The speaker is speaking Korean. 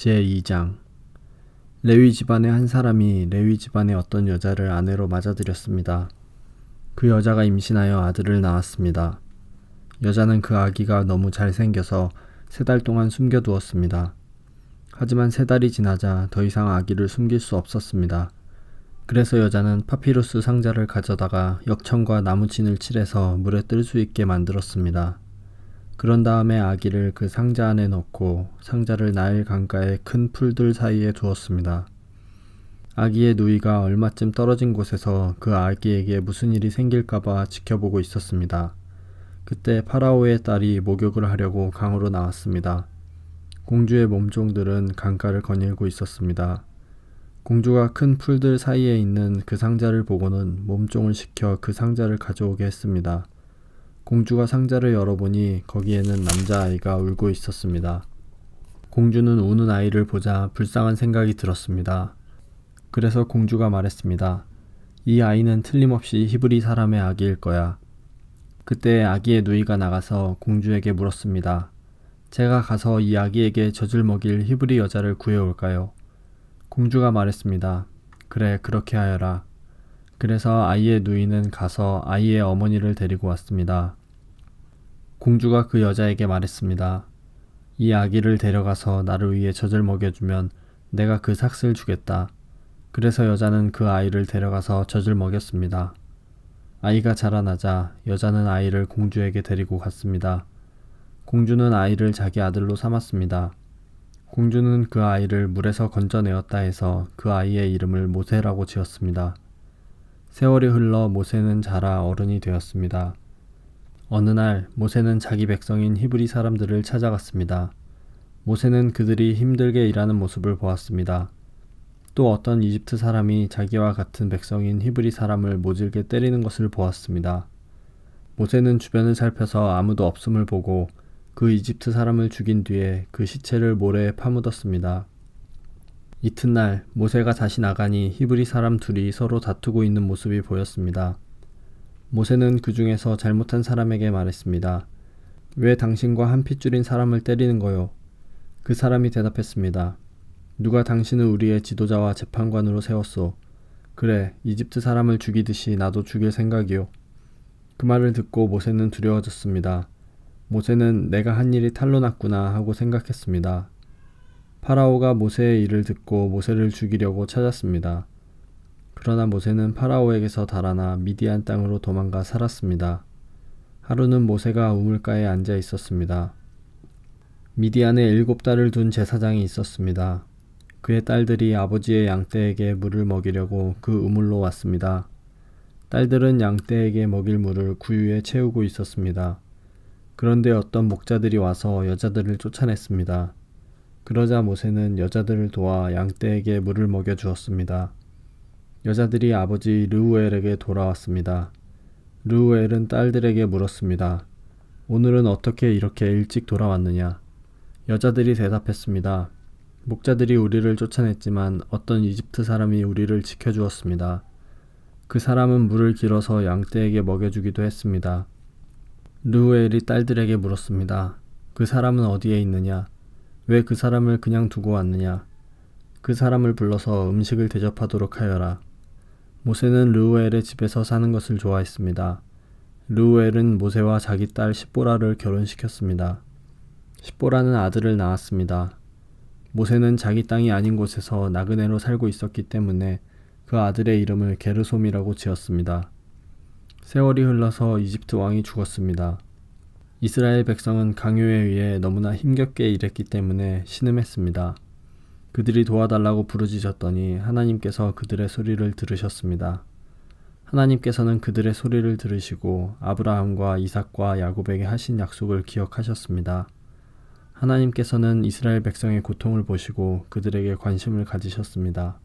제2장 레위 집안의 한 사람이 레위 집안의 어떤 여자를 아내로 맞아들였습니다. 그 여자가 임신하여 아들을 낳았습니다. 여자는 그 아기가 너무 잘생겨서 세 달 동안 숨겨두었습니다. 하지만 세 달이 지나자 더 이상 아기를 숨길 수 없었습니다. 그래서 여자는 파피루스 상자를 가져다가 역청과 나무친을 칠해서 물에 뜰 수 있게 만들었습니다. 그런 다음에 아기를 그 상자 안에 넣고 상자를 나일 강가의 큰 풀들 사이에 두었습니다. 아기의 누이가 얼마쯤 떨어진 곳에서 그 아기에게 무슨 일이 생길까봐 지켜보고 있었습니다. 그때 파라오의 딸이 목욕을 하려고 강으로 나왔습니다. 공주의 몸종들은 강가를 거닐고 있었습니다. 공주가 큰 풀들 사이에 있는 그 상자를 보고는 몸종을 시켜 그 상자를 가져오게 했습니다. 공주가 상자를 열어보니 거기에는 남자아이가 울고 있었습니다. 공주는 우는 아이를 보자 불쌍한 생각이 들었습니다. 그래서 공주가 말했습니다. 이 아이는 틀림없이 히브리 사람의 아기일 거야. 그때 아기의 누이가 나가서 공주에게 물었습니다. 제가 가서 이 아기에게 젖을 먹일 히브리 여자를 구해올까요? 공주가 말했습니다. 그래, 그렇게 하여라. 그래서 아이의 누이는 가서 아이의 어머니를 데리고 왔습니다. 공주가 그 여자에게 말했습니다. 이 아기를 데려가서 나를 위해 젖을 먹여주면 내가 그 삭슬 주겠다. 그래서 여자는 그 아이를 데려가서 젖을 먹였습니다. 아이가 자라나자 여자는 아이를 공주에게 데리고 갔습니다. 공주는 아이를 자기 아들로 삼았습니다. 공주는 그 아이를 물에서 건져내었다 해서 그 아이의 이름을 모세라고 지었습니다. 세월이 흘러 모세는 자라 어른이 되었습니다. 어느 날 모세는 자기 백성인 히브리 사람들을 찾아갔습니다. 모세는 그들이 힘들게 일하는 모습을 보았습니다. 또 어떤 이집트 사람이 자기와 같은 백성인 히브리 사람을 모질게 때리는 것을 보았습니다. 모세는 주변을 살펴서 아무도 없음을 보고 그 이집트 사람을 죽인 뒤에 그 시체를 모래에 파묻었습니다. 이튿날 모세가 다시 나가니 히브리 사람 둘이 서로 다투고 있는 모습이 보였습니다. 모세는 그 중에서 잘못한 사람에게 말했습니다. 왜 당신과 한 핏줄인 사람을 때리는 거요? 그 사람이 대답했습니다. 누가 당신을 우리의 지도자와 재판관으로 세웠소? 그래, 이집트 사람을 죽이듯이 나도 죽일 생각이요. 그 말을 듣고 모세는 두려워졌습니다. 모세는 내가 한 일이 탈로 났구나 하고 생각했습니다. 파라오가 모세의 일을 듣고 모세를 죽이려고 찾았습니다. 그러나 모세는 파라오에게서 달아나 미디안 땅으로 도망가 살았습니다. 하루는 모세가 우물가에 앉아 있었습니다. 미디안에 일곱 딸을 둔 제사장이 있었습니다. 그의 딸들이 아버지의 양떼에게 물을 먹이려고 그 우물로 왔습니다. 딸들은 양떼에게 먹일 물을 구유에 채우고 있었습니다. 그런데 어떤 목자들이 와서 여자들을 쫓아냈습니다. 그러자 모세는 여자들을 도와 양떼에게 물을 먹여 주었습니다. 여자들이 아버지 르우엘에게 돌아왔습니다. 르우엘은 딸들에게 물었습니다. 오늘은 어떻게 이렇게 일찍 돌아왔느냐? 여자들이 대답했습니다. 목자들이 우리를 쫓아냈지만 어떤 이집트 사람이 우리를 지켜주었습니다. 그 사람은 물을 길어서 양떼에게 먹여주기도 했습니다. 르우엘이 딸들에게 물었습니다. 그 사람은 어디에 있느냐? 왜 그 사람을 그냥 두고 왔느냐? 그 사람을 불러서 음식을 대접하도록 하여라. 모세는 르우엘의 집에서 사는 것을 좋아했습니다. 르우엘은 모세와 자기 딸 십보라를 결혼시켰습니다. 십보라는 아들을 낳았습니다. 모세는 자기 땅이 아닌 곳에서 나그네로 살고 있었기 때문에 그 아들의 이름을 게르솜이라고 지었습니다. 세월이 흘러서 이집트 왕이 죽었습니다. 이스라엘 백성은 강요에 의해 너무나 힘겹게 일했기 때문에 신음했습니다. 그들이 도와달라고 부르짖었더니 하나님께서 그들의 소리를 들으셨습니다. 하나님께서는 그들의 소리를 들으시고 아브라함과 이삭과 야곱에게 하신 약속을 기억하셨습니다. 하나님께서는 이스라엘 백성의 고통을 보시고 그들에게 관심을 가지셨습니다.